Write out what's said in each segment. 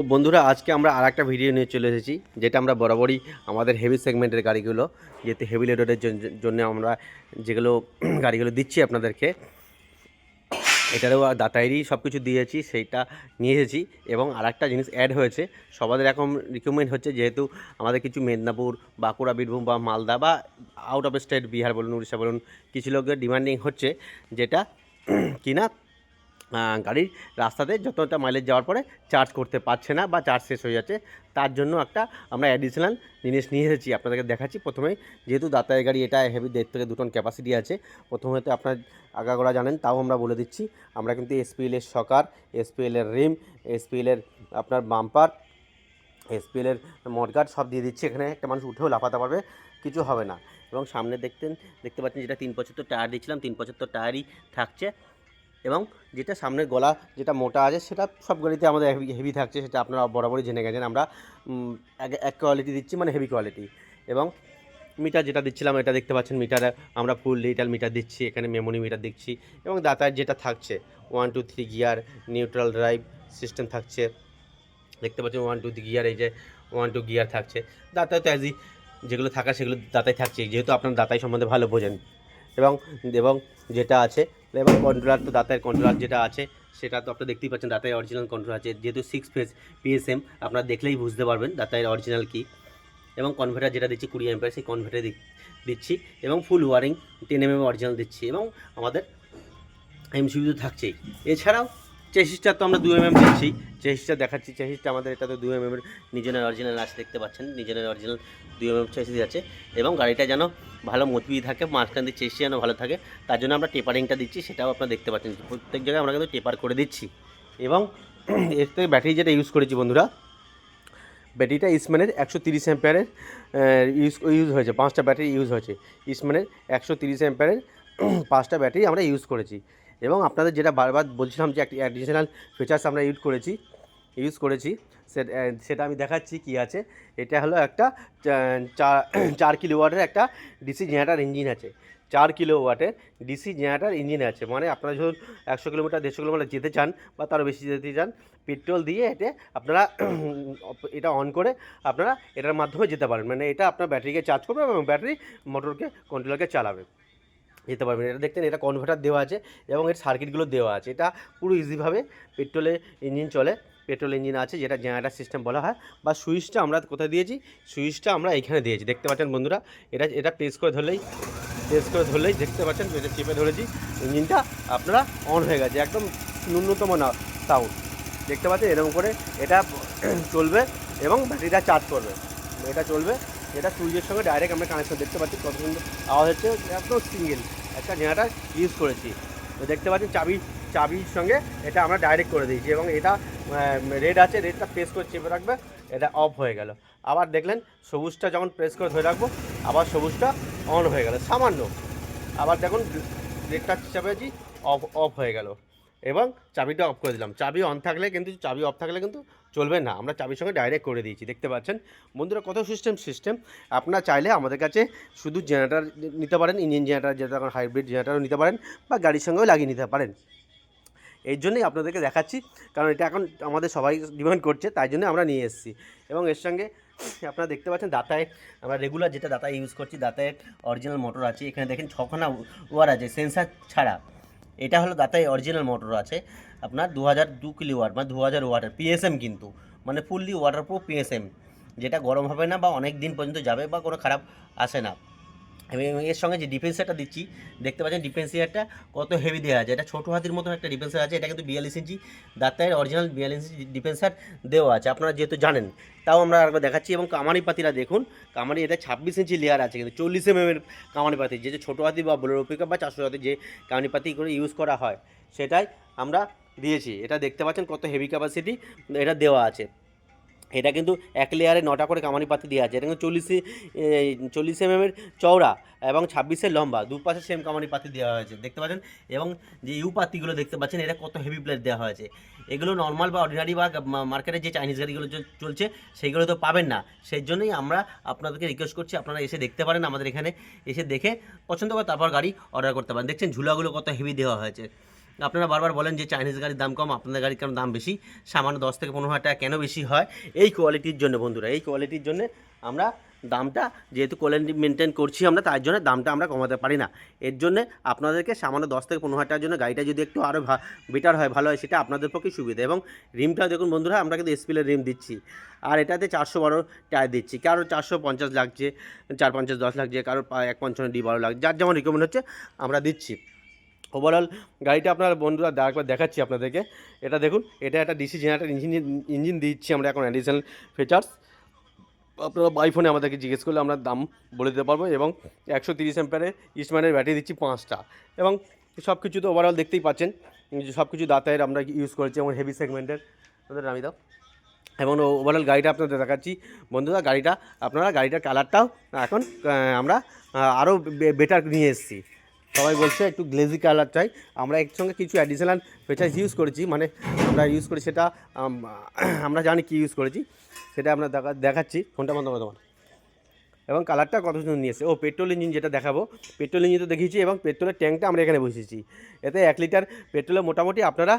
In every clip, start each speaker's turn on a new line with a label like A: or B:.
A: তো বন্ধুরা, আজকে আমরা আর একটা ভিডিও নিয়ে চলে এসেছি, যেটা আমরা বরাবরই আমাদের হেভি সেগমেন্টের গাড়িগুলো, যেহেতু হেভি লোডের জন্য আমরা যেগুলো গাড়িগুলো দিচ্ছি আপনাদেরকে, এটারও দাতাইরই সব কিছু দিয়েছি, সেইটা নিয়ে এসেছি। এবং আর একটা জিনিস অ্যাড হয়েছে, সবাদের এখন রিকমেন্ড হচ্ছে, যেহেতু আমাদের কিছু মেদিনীপুর, বাঁকুড়া, বীরভূম বা মালদা বা আউট অফ স্টেট বিহার বলুন, উড়িষ্যা বলুন, কিছু লোকের ডিমান্ডিং হচ্ছে, যেটা কিনা গাড়ির রাস্তাতে যতটা মাইলেজ যাওয়ার পরে চার্জ করতে পারছে না বা চার্জ শেষ হয়ে যাচ্ছে, তার জন্য একটা আমরা অ্যাডিশনাল জিনিস নিয়ে এসেছি, আপনাদেরকে দেখাচ্ছি। প্রথমেই যেহেতু দাতায় গাড়ি এটা হেভি দেড় থেকে দু টন ক্যাপাসিটি আছে, প্রথমে তো আপনার আগাগোড়া জানেন, তাও আমরা বলে দিচ্ছি, আমরা কিন্তু এসপিএল এর সকার এসপিএল এর রিম এসপিএল এর আপনার বাম্পার এসপিএল এর মডগার্ড সব দিয়ে দিচ্ছি, এখানে একটা মানুষ উঠেও লাফাতে পারবে, কিছু হবে না। এবং সামনে দেখতেন, দেখতে পাচ্ছেন যেটা তিন পঁচাত্তর টায়ার দিয়েছিলাম, তিন পঁচাত্তর টায়ারই থাকছে। এবং যেটা সামনের গলা যেটা মোটা আছে, সেটা সব গাড়িতে আমাদের হেভি থাকছে, সেটা আপনারা বরাবরই জেনে গেছেন। আমরা এক- কোয়ালিটি দিচ্ছি মানে হেভি কোয়ালিটি এবং মিটার যেটা দিচ্ছিলাম, এটা দেখতে পাচ্ছেন মিটারে আমরা ফুল ডিজিটাল মিটার দিচ্ছি, এখানে মেমোরি মিটার দিচ্ছি। এবং দাতার যেটা থাকছে one two three gear neutral drive system থাকছে। দেখতে পাচ্ছেন ওয়ান টু গিয়ার এই যে ওয়ান টু গিয়ার থাকছে। দাতায় তো অ্যাজি যেগুলো থাকা সেগুলো দাতায় থাকছে, যেহেতু আপনার দাতাই সম্বন্ধে ভালো বোঝেন। এবং এবং যেটা আছে এবং কন্ট্রোলার তো দাঁতের কন্ট্রোলার যেটা আছে, সেটা তো আপনারা দেখতেই পাচ্ছেন, দাঁতের অরিজিনাল কন্ট্রোল আছে, যেহেতু সিক্স ফেজ পিএসএম আপনারা দেখলেই বুঝতে পারবেন দাঁতের অরিজিনাল কী। এবং কনভার্টার যেটা দিচ্ছি কুড়ি অ্যাম্পিয়ার সেই কনভার্টার দিচ্ছি, এবং full wiring ten M M original দিচ্ছি, এবং আমাদের এমসিবি তো থাকছেই। এছাড়াও চেসিসটা তো আমরা দু এম এম দিচ্ছি চেসিসটা দেখাচ্ছি চেসিসটা আমাদের এটা তো দু এম এমের নিজের অরিজিনাল আছে, দেখতে পাচ্ছেন, নিজের অরিজিনাল দু এম এম চেসিস আছে, এবং গাড়িটা যেন ভালো মজবুত থাকে, মাঝখান দিয়ে চেসিস যেন ভালো থাকে, তার জন্য আমরা টেপারিংটা দিচ্ছি, সেটাও আপনারা দেখতে পাচ্ছেন। প্রত্যেক জায়গায় আমরা কিন্তু টেপার করে দিচ্ছি। এবং এর থেকে ব্যাটারি যেটা ইউজ করেছি বন্ধুরা ব্যাটারিটা ইসম্যানের একশো তিরিশ অ্যাম্পিয়ারের ইউজ ইউজ হয়েছে, পাঁচটা ব্যাটারি ইউজ হয়েছে। ইসম্যানের একশো তিরিশ অ্যাম্পিয়ারের পাঁচটা ব্যাটারি আমরা ইউজ করেছি। এবং আপনাদের যেটা বারবার বলছিলাম যে, একটি অ্যাডিশনাল ফিচার্স আমরা ইউজ করেছি ইউজ করেছি। সেটা আমি দেখাচ্ছি কি আছে। এটা হলো একটা চার কিলো ওয়াটের একটা ডিসি জেনারেটার ইঞ্জিন আছে। চার কিলো ওয়াটের ডিসি জেনারেটার ইঞ্জিন আছে। মানে আপনারা যখন একশো কিলোমিটার, দেড়শো কিলোমিটার যেতে চান বা তারও বেশি যেতে চান, পেট্রোল দিয়ে এতে আপনারা এটা অন করে আপনারা এটার মাধ্যমে যেতে পারেন। মানে এটা আপনার ব্যাটারিকে চার্জ করবে এবং ব্যাটারি মোটরকে কন্ট্রোলারকে চালাবে। যেতে পারবেন। এটা দেখতেন, এটা কনভার্টার দেওয়া আছে এবং এর সার্কিটগুলো দেওয়া আছে। এটা পুরো ইজিভাবে পেট্রোলে ইঞ্জিন চলে। পেট্রোল ইঞ্জিন আছে, যেটা জেনারেটার সিস্টেম বলা হয়, বা সুইচটা আমরা কোথায় দিয়েছি? সুইচটা আমরা এখানে দিয়েছি। দেখতে পাচ্ছেন বন্ধুরা, এটা এটা প্রেস করে ধরলেই প্রেস করে ধরলেই দেখতে পাচ্ছেন, এটা চেপে ধরেছি, ইঞ্জিনটা আপনারা অন হয়ে গেছে, একদম ন্যূনতম না সাউন্ড দেখতে পাচ্ছেন, এরকম করে এটা চলবে এবং ব্যাটারিটা চার্জ করবে। এটা চলবে, এটা সুইচের সঙ্গে ডাইরেক্ট আমরা কানেকশন দেখতে পাচ্ছি কত সুন্দর আওয়াজ হচ্ছে, একদম সিঙ্গেল একটা জেনারেটার ইউজ করেছি। দেখতে পাচ্ছেন, চাবি চাবির সঙ্গে এটা আমরা ডাইরেক্ট করে দিয়েছি এবং এটা রেড আছে রেডটা প্রেস করে চেপে রাখবে, এটা অফ হয়ে গেল। আবার দেখলেন সবুজটা যখন প্রেস করে ধরে রাখব, আবার সবুজটা অন হয়ে গেল, সামান্য। আবার দেখুন রেডটা চাপেছি অফ অফ হয়ে গেল। এবং চাবিটা অফ করে দিলাম। চাবি অন থাকলে কিন্তু, চাবি অফ থাকলে কিন্তু চলবে না। আমরা চাবির সঙ্গে ডাইরেক্ট করে দিয়েছি, দেখতে পাচ্ছেন? বন্ধুরা, কত সিস্টেম সিস্টেম আপনারা চাইলে আমাদের কাছে শুধু জেনারেটার নিতে পারেন ইঞ্জিন জেনারেটার যেটা হাইব্রিড জেনারেটারও নিতে পারেন, বা গাড়ির সঙ্গেও লাগিয়ে নিতে পারেন। এই জন্যই আপনাদেরকে দেখাচ্ছি। কারণ এটা এখন আমাদের সবাই ডিমান্ড করছে, তাই জন্য আমরা নিয়ে এসেছি। এবং এর সঙ্গে আপনারা দেখতে পাচ্ছেন দাতায়, আমরা রেগুলার যেটা দাতায় ইউজ করছি দাতায় অরিজিনাল মোটর আছে। এখানে দেখেন ছখানা ওয়ার আছে সেন্সার ছাড়া। এটা হলো দাতায় অরিজিনাল মোটর আছে। আপনার দু হাজার দু কিলো ওয়াট মানে দু হাজার ওয়াটের পিএসএম কিন্তু। মানে ফুললি ওয়াটারপ্রুফ পিএসএম যেটা গরম হবে না বা অনেক দিন পর্যন্ত যাবে বা কোনো খারাপ আসে না। এবং এর সঙ্গে যে ডিফেন্সারটা দিচ্ছি, দেখতে পাচ্ছেন ডিফেন্সিয়ারটা কত হেভি দেওয়া আছে। এটা ছোটো হাতির মতো একটা ডিফেন্সার আছে, এটা কিন্তু বিয়াল্লিশ ইঞ্চি দাঁতের অরিজিনাল বিয়াল্লিশ ইঞ্চি ডিফেন্সার দেওয়া আছে। আপনারা যেহেতু জানেন, তাও আমরা আরেকবার দেখাচ্ছি এবং কামানি পাতিরা দেখুন, কামানি এটা ছাব্বিশ ইঞ্চি লেয়ার আছে কিন্তু চল্লিশ এম এর কামানি পাতি, যে যে ছোটো হাতি বা বোলেরো পিকআপ বা চারশো হাতি যে কামানি পাতি করে ইউজ করা হয়, সেটাই আমরা দিয়েছি। এটা দেখতে পাচ্ছেন কত হেভি ক্যাপাসিটি এটা দেওয়া আছে। এটা কিন্তু এক লেয়ারে নটা করে কামানি পাতি দেওয়া আছে। এটা কিন্তু চল্লিশে চল্লিশ এম এর চওড়া এবং ছাব্বিশের লম্বা, দুপাশে সেম কামানি পাতি দেওয়া হয়েছে। দেখতে পাচ্ছেন? এবং যে ইউ পাতিগুলো দেখতে পাচ্ছেন, এটা কত হেভি প্লেট দেওয়া হয়েছে। এগুলো নর্মাল বা অর্ডিনারি বা মার্কেটে যে চাইনিজ গাড়িগুলো চলছে, সেইগুলো তো পাবেন না। সেই জন্যই আমরা আপনাদেরকে রিকোয়েস্ট করছি, আপনারা এসে দেখতে পারেন আমাদের এখানে। এসে দেখে পছন্দ করে তারপর গাড়ি অর্ডার করতে পারেন। দেখছেন ঝুলাগুলো কত হেভি দেওয়া হয়েছে। আপনারা বারবার বলেন যে চাইনিজ গাড়ির দাম কম, আপনাদের গাড়ির কেন দাম বেশি? সামান্য দশ থেকে পনেরো হাজার টাকা কেন বেশি হয়? এই কোয়ালিটির জন্য বন্ধুরা, এই কোয়ালিটির জন্য আমরা দামটা, যেহেতু কোয়ালিটি মেনটেন করছি আমরা, তার জন্য দামটা আমরা কমাতে পারি না। এর জন্য আপনাদেরকে সামান্য দশ থেকে পনেরো হাজার টাকার জন্য গাড়িটা যদি একটু আরও বেটার হয়, ভালো হয়, সেটা আপনাদের পক্ষে সুবিধা। এবং রিমটা দেখুন বন্ধুরা, আমরা কিন্তু এসপিলের রিম দিচ্ছি। আর এটাতে চারশো বারো টায়ার দিচ্ছি। কারও চারশো পঞ্চাশ লাগছে, চার পঞ্চাশ দশ লাগছে কারোর এক পঞ্চান্ন ডি বারো লাগছে যার যেমন রিকমেন্ড হচ্ছে, আমরা দিচ্ছি। ওভারঅল গাড়িটা আপনার বন্ধুরা একবার দেখাচ্ছি আপনাদেরকে। এটা দেখুন, এটা একটা ডিসি জেনারেটার ইঞ্জিন ইঞ্জিন দিচ্ছি আমরা এখন অ্যাডিশনাল ফিচার্স আপনারা বাইফোনে আমাদেরকে জিজ্ঞেস করলে আমরা দাম বলে দিতে পারব এবং একশো তিরিশ অ্যাম্পারে ইস্টম্যানের ব্যাটারি দিচ্ছি পাঁচটা। এবং সব কিছু তো ওভারঅল দেখতেই পাচ্ছেন সব কিছু দাঁতের আমরা ইউজ করেছি এবং হেভি সেগমেন্টের ওদের নামি দাও। এবং ওভারঅল গাড়িটা আপনাদের দেখাচ্ছি। বন্ধুরা, গাড়িটা, আপনারা গাড়িটার কালারটাও এখন আমরা আরও বেটার নিয়ে এসেছি। সবাই বলছে একটু গ্লেজি কালার চাই। আমরা এর সঙ্গে কিছু অ্যাডিশনাল ফিচার্স ইউজ করেছি মানে আমরা ইউজ করি সেটা আমরা জানি কি ইউজ করেছি, সেটা আমরা দেখা, দেখাচ্ছি। ফোনটা বন্ধ করে দেবো এবং কালারটা কত সুন্দর নিয়ে এসে ও পেট্রোল ইঞ্জিন যেটা দেখাবো পেট্রোল ইঞ্জিন তো দেখিয়েছি এবং পেট্রোলের ট্যাঙ্কটা আমরা এখানে বসেছি এতে এক লিটার পেট্রোলে মোটামুটি আপনারা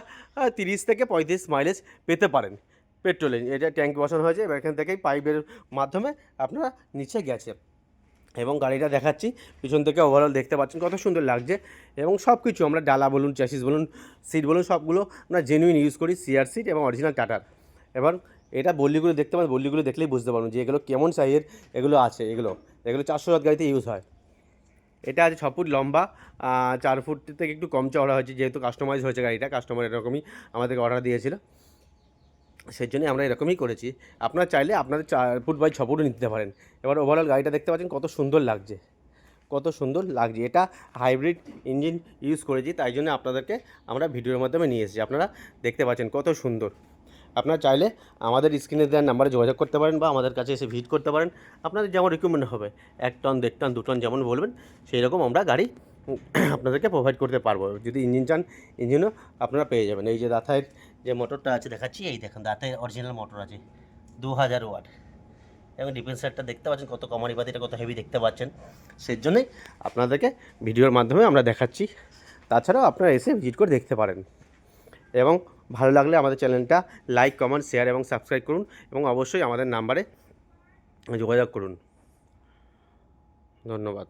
A: তিরিশ থেকে পঁয়ত্রিশ মাইলেজ পেতে পারেন পেট্রোল ইঞ্জিন এটা ট্যাঙ্ক বসানো হয়েছে এবার এখান থেকেই পাইপের মাধ্যমে আপনারা নিচে গেছে এবং গাড়িটা দেখাচ্ছি। পিছন থেকে ওভারঅল দেখতে পাচ্ছেন কত সুন্দর লাগছে। এবং সব কিছু আমরা ডালা বলুন চ্যাসিস বলুন সিট বলুন, সবগুলো আমরা জেনুইন ইউজ করি সিআর সিট এবং অরিজিনাল টাটার এবার এটা বল্লিগুলো দেখতে পাবেন বল্লিগুলো দেখলেই বুঝতে পারবেন যে এগুলো কেমন সাইজের এগুলো আছে, এগুলো। এগুলো চারশো হাত গাড়িতে ইউজ হয়। এটা আছে ছ ফুট লম্বা চার ফুট থেকে একটু কম চওড়া হয়েছে, যেহেতু কাস্টমাইজ হয়েছে গাড়িটা কাস্টমার এরকমই আমাদেরকে অর্ডার দিয়েছিল। সেই জন্যই আমরা এরকমই করেছি। আপনারা চাইলে আপনাদের চার ফুট বাই ছ ফুটও নিতে পারেন। এবার ওভারঅল গাড়িটা দেখতে পাচ্ছেন কত সুন্দর লাগছে। কত সুন্দর লাগছে। এটা হাইব্রিড ইঞ্জিন ইউজ করেছি, তাই জন্য আপনাদেরকে আমরা ভিডিওর মাধ্যমে নিয়ে এসেছি। আপনারা দেখতে পাচ্ছেন কত সুন্দর। আপনারা চাইলে আমাদের স্ক্রিনে দেওয়ার নাম্বারে যোগাযোগ করতে পারেন বা আমাদের কাছে এসে ভিজিট করতে পারেন। আপনাদের যেমন রিকমেন্ড হবে, এক টন দেড় টন দু টন যেমন বলবেন সেই রকম আমরা গাড়ি আপনাদেরকে প্রোভাইড করতে পারব। যদি ইঞ্জিন চান ইঞ্জিনও আপনারা পেয়ে যাবেন। এই যে দাথায় যে মোটরটা আছে দেখাচ্ছি, এই দেখেন, দাঁতে অরিজিনাল মোটর আছে দু হাজার ওয়াট এবং ডিফেন্সারটা দেখতে পাচ্ছেন, কত কমারি বাতিটা কত হেভি দেখতে পাচ্ছেন। সেই জন্যই আপনাদেরকে ভিডিওর মাধ্যমে আমরা দেখাচ্ছি। তাছাড়াও আপনারা এসে ভিজিট করে দেখতে পারেন। এবং ভালো লাগলে আমাদের চ্যানেলটা লাইক কমেন্ট শেয়ার এবং সাবস্ক্রাইব করুন এবং অবশ্যই আমাদের নাম্বারে যোগাযোগ করুন। ধন্যবাদ।